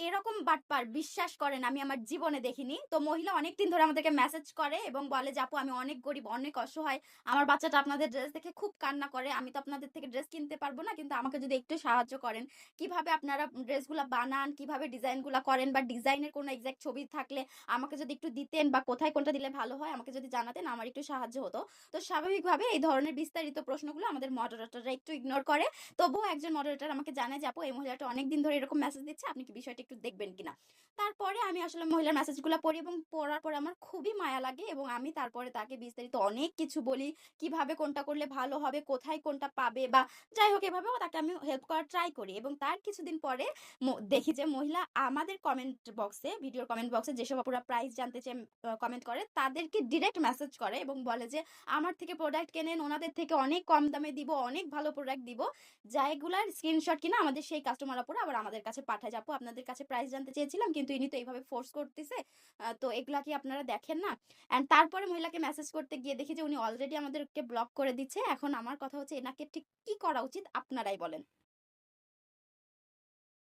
এরকম বাটপার বিশ্বাস করেন আমি আমার জীবনে দেখিনি। তো মহিলা অনেকদিন ধরে আমাদেরকে মেসেজ করে এবং বলে যে, "আপু আমি অনেক গরিব, অনেক অসহায়। আমার বাচ্চাটা আপনাদের ড্রেস দেখে খুব কান্না করে। আমি তো আপনাদের থেকে ড্রেস কিনতে পারব না। কিন্তু আমাকে যদি একটু সাহায্য করেন। কীভাবে আপনারা ড্রেসগুলা বানান, কীভাবে ডিজাইনগুলা করেন বা ডিজাইনের কোনো এক্সাক্ট ছবি থাকলে আমাকে যদি একটু দিতেন বা কোথায় কোনটা দিলে ভালো হয় আমাকে যদি জানাতেন আমার একটু সাহায্য হতো।" তো স্বাভাবিকভাবে এই ধরনের বিস্তারিত প্রশ্নগুলো আমাদের মডারেটররা একটু ইগনোর করে। তবুও একজন মডারেটর আমাকে জানায় যে, "আপু এই মহিলাটা অনেকদিন ধরে এরকম মেসেজ দিচ্ছে। আপনি কি বিষয়টা একটু দেখবেন কিনা?" তারপরে আমি আসলে মহিলার মেসেজগুলা পড়ি এবং পড়ার পরে আমার খুবই মায়া লাগে এবং আমি তারপরে তাকে বিস্তারিত অনেক কিছু বলি। কীভাবে কোনটা করলে ভালো হবে, কোথায় কোনটা পাবে বা যাই হোক এভাবেও তাকে আমি হেল্প করার ট্রাই করি এবং তার কিছুদিন পরে দেখি যে মহিলা আমাদের কমেন্ট বক্সে, ভিডিওর কমেন্ট বক্সে যেসব আপুরা প্রাইস জানতে চেয়ে কমেন্ট করে তাদেরকে ডিরেক্ট মেসেজ করে এবং বলে যে, "আমার থেকে প্রোডাক্ট কেনেন, ওনাদের থেকে অনেক কম দামে দিব, অনেক ভালো প্রোডাক্ট দিব।" যেগুলার স্ক্রিনশট কিনা আমাদের সেই কাস্টমার আপুরা আবার আমাদের কাছে পাঠায় যাব আপনাদের কাছে প্রাইস জানতে চেয়েছিলাম, কিন্তু ইনি তো এইভাবে ফোর্স করতেছে। তো এগুলা কি আপনারা দেখেন না?" অ্যান্ড তারপরে মহিলাকে মেসেজ করতে গিয়ে দেখি যে, উনি অলরেডি আমাদেরকে ব্লক করে দিচ্ছে। এখন আমার কথা হচ্ছে, এনাকে ঠিক কি করা উচিত, আপনারাই বলেন?